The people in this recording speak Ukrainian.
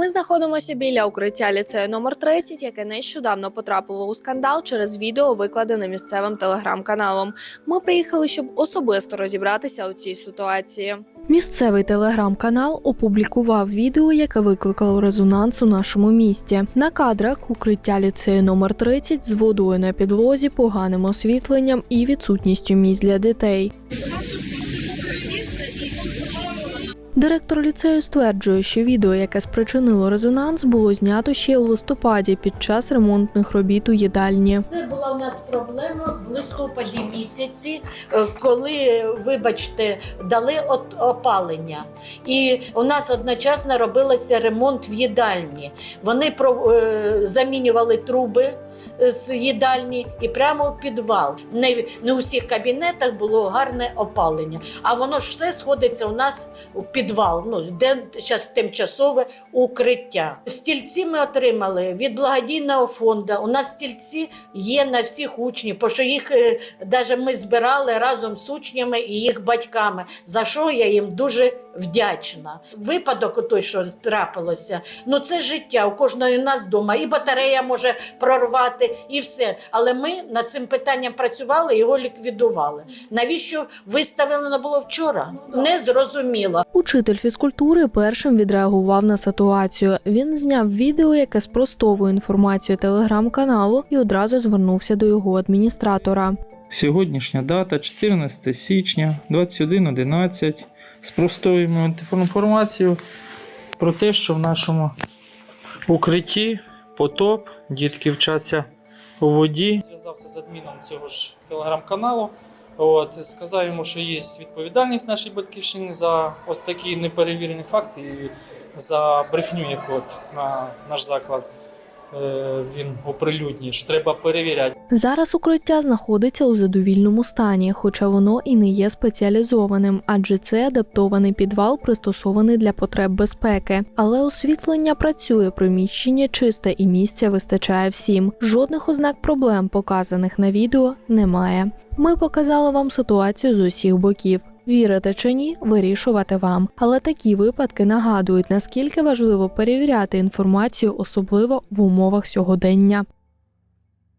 Ми знаходимося біля укриття ліцею номер 30, яке нещодавно потрапило у скандал через відео, викладене місцевим телеграм-каналом. Ми приїхали, щоб особисто розібратися у цій ситуації. Місцевий телеграм-канал опублікував відео, яке викликало резонанс у нашому місті. На кадрах укриття ліцею номер 30 з водою на підлозі, поганим освітленням і відсутністю місць для дітей. Директор ліцею стверджує, що відео, яке спричинило резонанс, було знято ще у листопаді під час ремонтних робіт у їдальні. Це була у нас проблема в листопаді місяці, е, коли, вибачте, дали от- опалення. І у нас одночасно робилося ремонт в їдальні. Вони е, замінювали труби. З їдальні і прямо в підвал. Не, не у всіх кабінетах було гарне опалення. А воно ж все сходиться у нас у підвал, ну де зараз тимчасове укриття. Стільці ми отримали від благодійного фонду. У нас стільці є на всіх учнів, бо що їх навіть ми збирали разом з учнями і їх батьками. За що я їм дуже вдячна. Випадок, той, що трапилося, ну це життя. У кожної нас вдома і батарея може прорвати, і все. Але ми над цим питанням працювали, його ліквідували. Навіщо виставлено було вчора? Не зрозуміло. Учитель фізкультури першим відреагував на ситуацію. Він зняв відео, яке спростовує інформацію телеграм-каналу, і одразу звернувся до його адміністратора. Сьогоднішня дата 14 січня 21.11. Спростуємо інформацію про те, що в нашому укритті потоп, дітки вчаться у воді. Зв'язався з адміном цього ж телеграм-каналу. От, сказав йому, що є відповідальність нашої батьківщини за ось такі неперевірені факти і за брехню, яку от на наш заклад він оприлюднює, що треба перевіряти. Зараз укриття знаходиться у задовільному стані, хоча воно і не є спеціалізованим, адже це адаптований підвал, пристосований для потреб безпеки. Але освітлення працює, приміщення чисте і місця вистачає всім. Жодних ознак проблем, показаних на відео, немає. Ми показали вам ситуацію з усіх боків. Вірите чи ні, вирішувати вам. Але такі випадки нагадують, наскільки важливо перевіряти інформацію, особливо в умовах сьогодення.